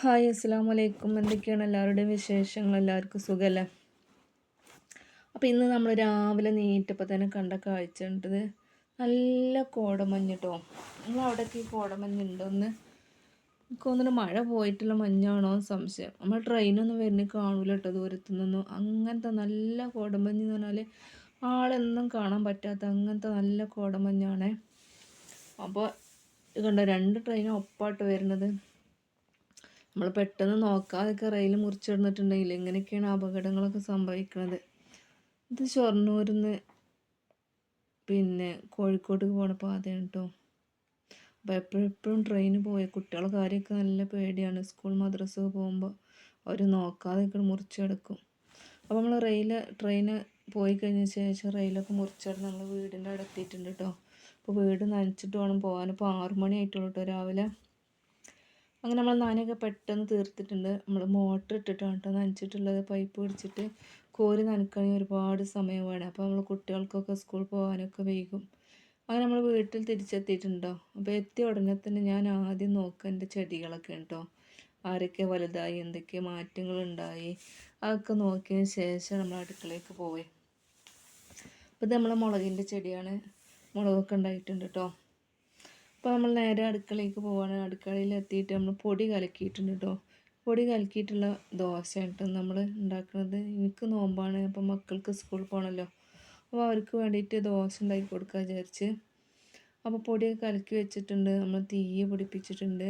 Hi അസ്സാം വലൈക്കും എന്തൊക്കെയാണ് എല്ലാവരുടെയും വിശേഷങ്ങൾ? എല്ലാവർക്കും സുഖമല്ലേ അപ്പോൾ ഇന്ന് നമ്മൾ രാവിലെ നീറ്റപ്പോൾ തന്നെ കണ്ട കാഴ്ച ഉണ്ടത് നല്ല കോടമഞ്ഞ് കേട്ടോ നിങ്ങൾ അവിടെയൊക്കെ ഈ കോടമഞ്ഞുണ്ടോന്ന് എനിക്ക് തോന്നുന്നു മഴ പോയിട്ടുള്ള മഞ്ഞാണോ സംശയം. നമ്മൾ ട്രെയിനൊന്നും വരുന്ന കാണൂല കേട്ടോ ദൂരത്തുനിന്നൊന്നും അങ്ങനത്തെ നല്ല കോടമഞ്ഞ് എന്ന് പറഞ്ഞാൽ ആളെന്നും കാണാൻ പറ്റാത്ത അങ്ങനത്തെ നല്ല കോടമഞ്ഞാണേ. അപ്പോൾ കണ്ടോ രണ്ട് ട്രെയിനും ഒപ്പായിട്ട് വരുന്നത്. നമ്മൾ പെട്ടെന്ന് നോക്കാതൊക്കെ റെയിൽ മുറിച്ചിടുന്നിട്ടുണ്ടെങ്കിൽ ഇങ്ങനെയൊക്കെയാണ് അപകടങ്ങളൊക്കെ സംഭവിക്കുന്നത് ഇത് ഷൊർണൂരിൽ നിന്ന് പിന്നെ കോഴിക്കോട്ടേക്ക് പോണ പാതയാണ് കേട്ടോ അപ്പോൾ എപ്പോഴെപ്പോഴും ട്രെയിന് പോയ. കുട്ടികളെ കാര്യമൊക്കെ നല്ല പേടിയാണ്. സ്കൂൾ മദ്രസ പോകുമ്പോൾ അവർ നോക്കാതെ മുറിച്ചെടുക്കും അപ്പോൾ നമ്മൾ റെയിൽ ട്രെയിൻ പോയി കഴിഞ്ഞ ശേഷം റെയിലൊക്കെ മുറിച്ചെടുത്ത് നമ്മൾ വീടിന്റെ അവിടെ എത്തിയിട്ടുണ്ട് കേട്ടോ അപ്പോൾ വീട് നനച്ചിട്ട് വേണം പോകാൻ. ഇപ്പോൾ ആറു മണി ആയിട്ടുള്ളൂ കേട്ടോ രാവിലെ. അങ്ങനെ നമ്മൾ നനയൊക്കെ പെട്ടെന്ന് തീർത്തിട്ടുണ്ട്. നമ്മൾ മോട്ടർ ഇട്ടിട്ടാണ് കേട്ടോ നനച്ചിട്ടുള്ളത്. പൈപ്പ് പിടിച്ചിട്ട് കോരി നനക്കണമെങ്കിൽ ഒരുപാട് സമയം വേണം അപ്പോൾ നമ്മൾ കുട്ടികൾക്കൊക്കെ സ്കൂൾ പോകാനൊക്കെ വൈകും. അങ്ങനെ നമ്മൾ വീട്ടിൽ തിരിച്ചെത്തിയിട്ടുണ്ടോ? അപ്പോൾ എത്തിയ ഉടനെ തന്നെ ഞാൻ ആദ്യം നോക്കുക എന്റെ ചെടികളൊക്കെ ഉണ്ടോ ആരൊക്കെ വലുതായി എന്തൊക്കെ മാറ്റങ്ങൾ ഉണ്ടായി അതൊക്കെ നോക്കിയതിന് ശേഷം നമ്മൾ അടുക്കളയ്ക്ക് പോയി അപ്പോൾ ഇത് നമ്മളെ മുളകിന്റെ ചെടിയാണ്. മുളകൊക്കെ ഉണ്ടായിട്ടുണ്ട് കേട്ടോ. അപ്പോൾ നമ്മൾ നേരെ അടുക്കളയിലേക്ക് പോവാണ്. അടുക്കളയിൽ എത്തിയിട്ട് നമ്മൾ പൊടി കലക്കിയിട്ടുണ്ട് കേട്ടോ പൊടി കലക്കിയിട്ടുള്ള ദോശ കേട്ടോ നമ്മൾ ഉണ്ടാക്കുന്നത്. എനിക്ക് നോമ്പാണ് അപ്പോൾ മക്കൾക്ക് സ്കൂളിൽ പോകണമല്ലോ അപ്പോൾ അവർക്ക് വേണ്ടിയിട്ട് ദോശ ഉണ്ടാക്കി കൊടുക്കാൻ വിചാരിച്ച്. അപ്പോൾ പൊടിയൊക്കെ കലക്കി വെച്ചിട്ടുണ്ട്. നമ്മൾ തീയെ പിടിപ്പിച്ചിട്ടുണ്ട്.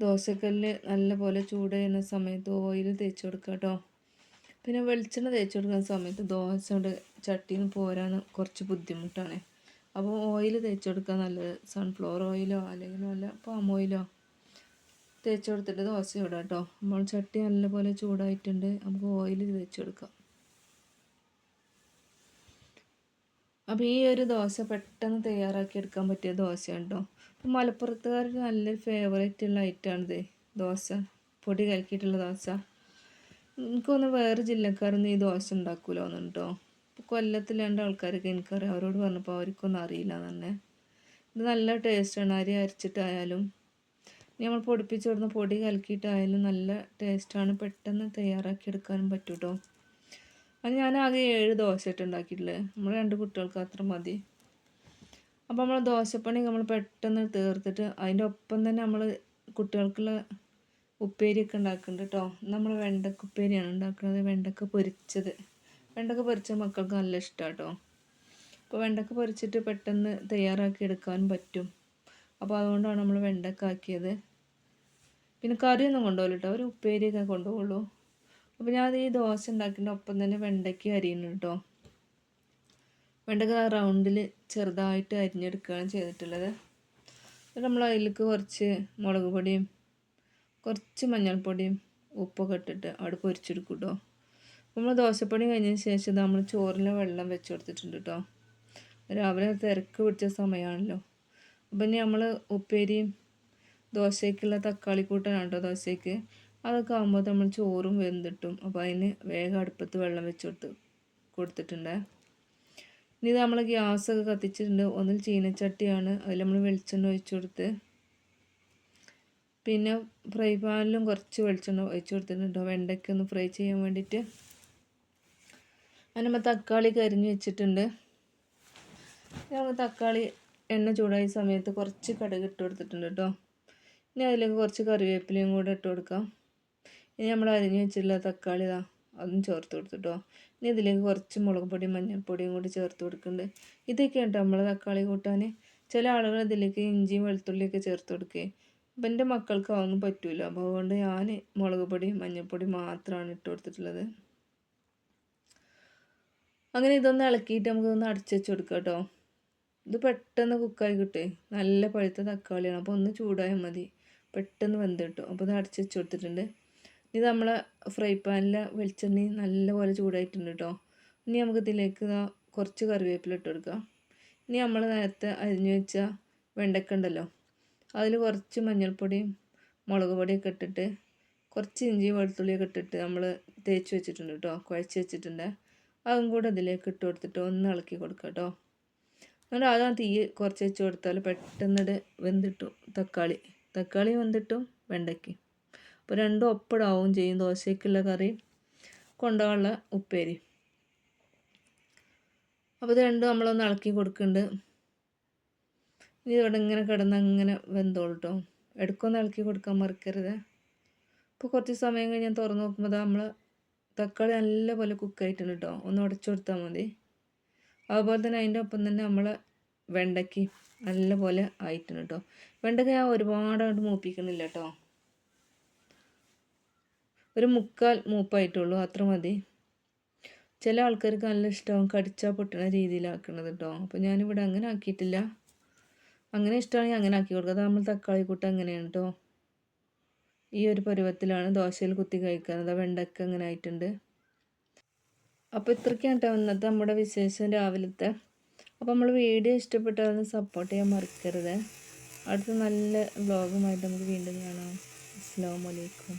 ദോശക്കല്ല് നല്ലപോലെ ചൂട് ചെയ്യുന്ന സമയത്ത് ഓയിൽ തേച്ച് കൊടുക്കുക കേട്ടോ പിന്നെ വെളിച്ചെണ്ണ തേച്ച് കൊടുക്കുന്ന സമയത്ത് ദോശ ചട്ടിയിൽ പോരാൻ കുറച്ച് ബുദ്ധിമുട്ടാണ്. അപ്പോൾ ഓയിൽ തേച്ച് കൊടുക്കുക നല്ലത് സൺഫ്ലവർ ഓയിലോ അല്ലെങ്കിൽ നല്ല പാം ഓയിലോ തേച്ച് കൊടുത്തിട്ട് ദോശ ഇടാം കേട്ടോ നമ്മൾ ചട്ടി നല്ലപോലെ ചൂടായിട്ടുണ്ട് നമുക്ക് ഓയിൽ തേച്ച് കൊടുക്കാം അപ്പോൾ ഈ ഒരു ദോശ പെട്ടെന്ന് തയ്യാറാക്കി എടുക്കാൻ പറ്റിയ ദോശയാണ് കേട്ടോ അപ്പം മലപ്പുറത്തുകാർക്ക് നല്ലൊരു ഫേവറേറ്റ് ഉള്ള ഐറ്റമാണിത് ദോശ പൊടി കലക്കിയിട്ടുള്ള ദോശ. എനിക്കൊന്ന് വേറെ ജില്ലക്കാരൊന്നും ഈ ദോശ ഉണ്ടാക്കൂലോ കേട്ടോ കൊല്ലത്തിൽ രണ്ട് ആൾക്കാരൊക്കെ എനിക്കറിയാം. അവരോട് പറഞ്ഞപ്പോൾ അവർക്കൊന്നും അറിയില്ല തന്നെ. ഇത് നല്ല ടേസ്റ്റാണ് അരി അരച്ചിട്ടായാലും നമ്മൾ പൊടിപ്പിച്ച് കൊടുക്കുന്ന പൊടി കലക്കിയിട്ടായാലും നല്ല ടേസ്റ്റാണ് പെട്ടെന്ന് തയ്യാറാക്കി എടുക്കാനും പറ്റും കേട്ടോ അത് ഞാൻ ആകെ ഏഴ് ദോശ ഇട്ട് ഉണ്ടാക്കിയിട്ടില്ലേ? നമ്മൾ രണ്ട് കുട്ടികൾക്ക് അത്ര മതി. അപ്പോൾ നമ്മൾ ദോശപ്പണി നമ്മൾ പെട്ടെന്ന് തീർത്തിട്ട് അതിന്റെ ഒപ്പം തന്നെ നമ്മൾ കുട്ടികൾക്കുള്ള ഉപ്പേരിയൊക്കെ ഉണ്ടാക്കുന്നുണ്ട് കേട്ടോ. നമ്മൾ വെണ്ടക്ക ഉപ്പേരിയാണ് ഉണ്ടാക്കുന്നത്. വെണ്ടക്ക പൊരിച്ചത്. വെണ്ടക്ക പൊരിച്ച മക്കൾക്ക് നല്ല ഇഷ്ടമാണ് കേട്ടോ അപ്പോൾ വെണ്ടക്ക പൊരിച്ചിട്ട് പെട്ടെന്ന് തയ്യാറാക്കി എടുക്കാൻ പറ്റും. അപ്പോൾ അതുകൊണ്ടാണ് നമ്മൾ വെണ്ടക്ക ആക്കിയത്. പിന്നെ കറിയൊന്നും കൊണ്ടുപോകില്ല കേട്ടോ ഒരു ഉപ്പേരിയൊക്കെ കൊണ്ടുപോകുള്ളൂ. അപ്പോൾ ഞാൻ ഈ ദോശ ഉണ്ടാക്കിന്റെ ഒപ്പം തന്നെ വെണ്ടയ്ക്ക് അരിയുന്നു കേട്ടോ വെണ്ടക്ക റൗണ്ടിൽ ചെറുതായിട്ട് അരിഞ്ഞെടുക്കുകയാണ് ചെയ്തിട്ടുള്ളത്. നമ്മൾ അതിലേക്ക് കുറച്ച് മുളക് പൊടിയും കുറച്ച് മഞ്ഞൾപ്പൊടിയും ഉപ്പൊക്കെ ഇട്ടിട്ട് അവിടെ പൊരിച്ചെടുക്കും കേട്ടോ നമ്മൾ ദോശപ്പണി കഴിഞ്ഞതിന് ശേഷം നമ്മൾ ചോറിന് വെള്ളം വെച്ച് കൊടുത്തിട്ടുണ്ട് കേട്ടോ രാവിലെ തിരക്ക് പിടിച്ച സമയമാണല്ലോ അപ്പം ഇനി നമ്മൾ ഉപ്പേരിയും ദോശയ്ക്കുള്ള തക്കാളി കൂട്ടാനാണ് കേട്ടോ ദോശയ്ക്ക്. അതൊക്കെ ആകുമ്പോൾ നമ്മൾ ചോറും വെന്തിട്ടും അപ്പോൾ അതിന് വേഗം അടുപ്പത്ത് വെള്ളം വെച്ച് കൊടുത്ത് കൊടുത്തിട്ടുണ്ട്. ഇനി നമ്മൾ ഗ്യാസൊക്കെ കത്തിച്ചിട്ടുണ്ട്. ഒന്നിൽ ചീനച്ചട്ടിയാണ്. അതിൽ നമ്മൾ വെളിച്ചെണ്ണ ഒഴിച്ചു കൊടുത്ത്. പിന്നെ ഫ്രൈ പാനിലും കുറച്ച് വെളിച്ചെണ്ണ ഒഴിച്ചു കൊടുത്തിട്ടുണ്ട് വെണ്ടയ്ക്ക് ഒന്ന് ഫ്രൈ ചെയ്യാൻ വേണ്ടിയിട്ട്. അതിനുമ്പോൾ തക്കാളി കരിഞ്ഞ് വെച്ചിട്ടുണ്ട്. നമുക്ക് തക്കാളി എണ്ണ ചൂടായ സമയത്ത് കുറച്ച് കടുക് ഇട്ട് കൊടുത്തിട്ടുണ്ട് കേട്ടോ. ഇനി അതിലേക്ക് കുറച്ച് കറിവേപ്പിലയും കൂടെ ഇട്ട് കൊടുക്കാം. ഇനി നമ്മൾ അരിഞ്ഞ് വെച്ചിട്ടുള്ള തക്കാളി ഇതാ അതും ചേർത്ത് കൊടുത്തിട്ടോ ഇനി ഇതിലേക്ക് കുറച്ച് മുളക് പൊടിയും മഞ്ഞൾപ്പൊടിയും കൂടി ചേർത്ത് കൊടുക്കുന്നുണ്ട്. ഇതൊക്കെയാണ് കേട്ടോ നമ്മൾ തക്കാളി കൂട്ടാൻ. ചില ആളുകൾ ഇതിലേക്ക് ഇഞ്ചിയും വെളുത്തുള്ളിയൊക്കെ ചേർത്ത് കൊടുക്കുകയും അപ്പം എന്റെ മക്കൾക്ക് അതൊന്നും പറ്റില്ല അപ്പോൾ അതുകൊണ്ട് ഞാൻ മുളക് പൊടി മഞ്ഞൾപ്പൊടി മാത്രമാണ് ഇട്ട് കൊടുത്തിട്ടുള്ളത്. അങ്ങനെ ഇതൊന്ന് ഇളക്കിയിട്ട് നമുക്കൊന്ന് അടച്ചു വെച്ച് കൊടുക്കാം കേട്ടോ. ഇത് പെട്ടെന്ന് കുക്കായി കിട്ടേ. നല്ല പഴുത്ത തക്കാളിയാണ്. അപ്പോൾ ഒന്ന് ചൂടായാൽ മതി. പെട്ടെന്ന് വെന്ത് കിട്ടും. അപ്പോൾ ഇത് അടച്ചു വെച്ച് കൊടുത്തിട്ടുണ്ട്. ഇത് നമ്മളെ ഫ്രൈ പാനിലെ വെളിച്ചെണ്ണ നല്ലപോലെ ചൂടായിട്ടുണ്ട് കേട്ടോ. ഇനി നമുക്ക് ഇതിലേക്ക് കുറച്ച് കറിവേപ്പില ഇട്ട് കൊടുക്കാം. ഇനി നമ്മൾ നേരത്തെ അരിഞ്ഞു വെച്ച വെണ്ടക്ക ഉണ്ടല്ലോ. അതിൽ കുറച്ച് മഞ്ഞൾപ്പൊടിയും മുളക് പൊടിയൊക്കെ ഇട്ടിട്ട് കുറച്ച് ഇഞ്ചി വെളുത്തുള്ളിയൊക്കെ ഇട്ടിട്ട് നമ്മൾ തേച്ച് വെച്ചിട്ടുണ്ട് കേട്ടോ. കുഴച്ച് വെച്ചിട്ടുണ്ട്. അതും കൂടെ അതിലേക്ക് ഇട്ട് കൊടുത്തിട്ട് ഒന്ന് ഇളക്കി കൊടുക്കുക കേട്ടോ. എന്നിട്ട് അതാ തീ കുറച്ച് വെച്ച് കൊടുത്താൽ പെട്ടെന്നിട്ട് വെന്തിട്ടു. തക്കാളി. തക്കാളി വെന്തിട്ടും വെണ്ടയ്ക്ക്. അപ്പോൾ രണ്ടും ഒപ്പടാവും ചെയ്യും. ദോശയ്ക്കുള്ള കറി കൊണ്ടുള്ള ഉപ്പേരി. അപ്പോൾ ഇത് രണ്ടും നമ്മളൊന്ന് ഇളക്കി കൊടുക്കുന്നുണ്ട് ഇനി ഇവിടെ ഇങ്ങനെ കിടന്ന് അങ്ങനെ വെന്തോളൂ കേട്ടോ ഇടയ്ക്കൊന്ന് ഇളക്കി കൊടുക്കാൻ മറക്കരുത്. അപ്പോൾ കുറച്ച് സമയം കഴിഞ്ഞ് ഞാൻ തുറന്ന് നോക്കുമ്പോൾ നമ്മൾ തക്കാളി നല്ലപോലെ കുക്കായിട്ടുണ്ട് കേട്ടോ ഒന്ന് ഉടച്ചു കൊടുത്താൽ മതി. അതുപോലെ തന്നെ അതിന്റെ ഒപ്പം തന്നെ നമ്മൾ വെണ്ടയ്ക്ക് നല്ലപോലെ ആയിട്ടുണ്ട് കേട്ടോ വെണ്ടയ്ക്ക ഞാൻ ഒരുപാട് മൂപ്പിക്കുന്നില്ല കേട്ടോ ഒരു മുക്കാൽ മൂപ്പായിട്ടുള്ളൂ അത്ര മതി. ചില ആൾക്കാർക്ക് നല്ല ഇഷ്ടമാവും കടിച്ചാൽ പൊട്ടുന്ന രീതിയിലാക്കണത് കേട്ടോ അപ്പോൾ ഞാനിവിടെ അങ്ങനെ ആക്കിയിട്ടില്ല. അങ്ങനെ ഇഷ്ടമാണെങ്കിൽ അങ്ങനെ ആക്കി കൊടുക്കുക. അത് നമ്മൾ തക്കാളി കൂട്ടം അങ്ങനെയാണ് കേട്ടോ ഈ ഒരു പരുവത്തിലാണ് ദോശയിൽ കുത്തി കഴിക്കുന്നത്. വെണ്ടക്ക അങ്ങനെ ആയിട്ടുണ്ട്. അപ്പോൾ ഇത്രയ്ക്കാണ് കേട്ടോ ഇന്നത്തെ നമ്മുടെ വിശേഷം രാവിലത്തെ. അപ്പോൾ നമ്മൾ വീഡിയോ ഇഷ്ടപ്പെട്ടതെന്ന് സപ്പോർട്ട് ചെയ്യാൻ മറക്കരുത്. അടുത്ത നല്ല വ്ലോഗുമായിട്ട് നമുക്ക് വീണ്ടും കാണാം. അസ്സാം വലൈക്കും